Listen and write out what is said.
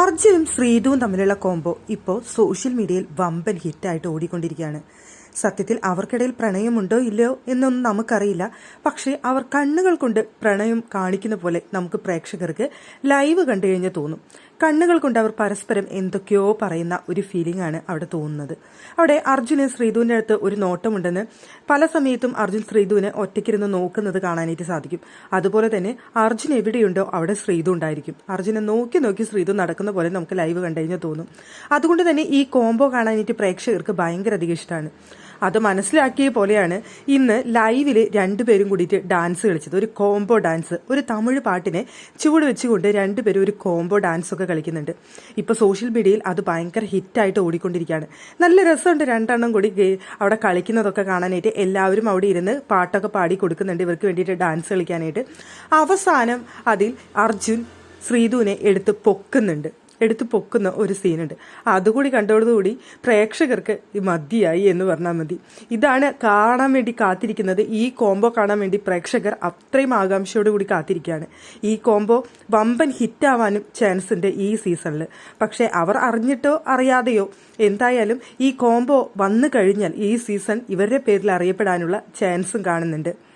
അർജുനും ശ്രീതുവും തമ്മിലുള്ള കോംബോ ഇപ്പോൾ സോഷ്യൽ മീഡിയയിൽ വമ്പൻ ഹിറ്റായിട്ട് ഓടിക്കൊണ്ടിരിക്കുകയാണ്. സത്യത്തിൽ അവർക്കിടയിൽ പ്രണയമുണ്ടോ ഇല്ലയോ എന്നൊന്നും നമുക്കറിയില്ല. പക്ഷേ അവർ കണ്ണുകൾ കൊണ്ട് പ്രണയം കാണിക്കുന്ന പോലെ നമുക്ക് പ്രേക്ഷകർക്ക് ലൈവ് കണ്ടു കഴിഞ്ഞ് തോന്നും. കണ്ണുകൾ കൊണ്ട് അവർ പരസ്പരം എന്തൊക്കെയോ പറയുന്ന ഒരു ഫീലിംഗ് ആണ് അവിടെ തോന്നുന്നത്. അവിടെ അർജുന് ശ്രീധുവിന്റെ അടുത്ത് ഒരു നോട്ടമുണ്ടെന്ന് പല സമയത്തും അർജുൻ ശ്രീധുവിനെ ഒറ്റയ്ക്കിരുന്ന് നോക്കുന്നത് കാണാനായിട്ട് സാധിക്കും. അതുപോലെ തന്നെ അർജുൻ എവിടെയുണ്ടോ അവിടെ ശ്രീധു ഉണ്ടായിരിക്കും. അർജുനെ നോക്കി നോക്കി ശ്രീധു നടക്കുന്ന പോലെ നമുക്ക് ലൈവ് കണ്ടു കഴിഞ്ഞാൽ തോന്നും. അതുകൊണ്ട് തന്നെ ഈ കോംബോ കാണാനായിട്ട് പ്രേക്ഷകർക്ക് ഭയങ്കര അധികം ഇഷ്ടമാണ്. അത് മനസ്സിലാക്കിയ പോലെയാണ് ഇന്ന് ലൈവിൽ രണ്ടുപേരും കൂടിയിട്ട് ഡാൻസ് കളിച്ചത്. ഒരു കോംബോ ഡാൻസ് ഒരു തമിഴ് പാട്ടിനെ ചുവട് വെച്ചുകൊണ്ട് രണ്ടുപേരും ഒരു കോംബോ ഡാൻസ് ഒക്കെ കളിക്കുന്നുണ്ട്. ഇപ്പോൾ സോഷ്യൽ മീഡിയയിൽ അത് ഭയങ്കര ഹിറ്റായിട്ട് ഓടിക്കൊണ്ടിരിക്കുകയാണ്. നല്ല രസമുണ്ട് രണ്ടെണ്ണം കൂടി അവിടെ കളിക്കുന്നതൊക്കെ കാണാനായിട്ട്. എല്ലാവരും അവിടെ ഇരുന്ന് പാട്ടൊക്കെ പാടി കൊടുക്കുന്നുണ്ട് ഇവർക്ക് വേണ്ടിയിട്ട് ഡാൻസ് കളിക്കാനായിട്ട്. അവസാനം അതിൽ അർജുൻ ശ്രീധുവിനെ എടുത്ത് പൊക്കുന്നുണ്ട്. എടുത്ത് പൊക്കുന്ന ഒരു സീനുണ്ട്. അതുകൂടി കണ്ടതോടുകൂടി പ്രേക്ഷകർക്ക് മതിയായി എന്ന് പറഞ്ഞാൽ മതി. ഇതാണ് കാണാൻ വേണ്ടി കാത്തിരിക്കുന്നത്. ഈ കോംബോ കാണാൻ വേണ്ടി പ്രേക്ഷകർ അത്രയും ആകാംക്ഷയോട് കൂടി കാത്തിരിക്കുകയാണ്. ഈ കോംബോ വമ്പൻ ഹിറ്റാവാനും ചാൻസ് ഉണ്ട് ഈ സീസണിൽ പക്ഷേ അവർ അറിഞ്ഞിട്ടോ അറിയാതെയോ എന്തായാലും ഈ കോംബോ വന്നു കഴിഞ്ഞാൽ ഈ സീസൺ ഇവരുടെ പേരിൽ അറിയപ്പെടാനുള്ള ചാൻസും കാണുന്നുണ്ട്.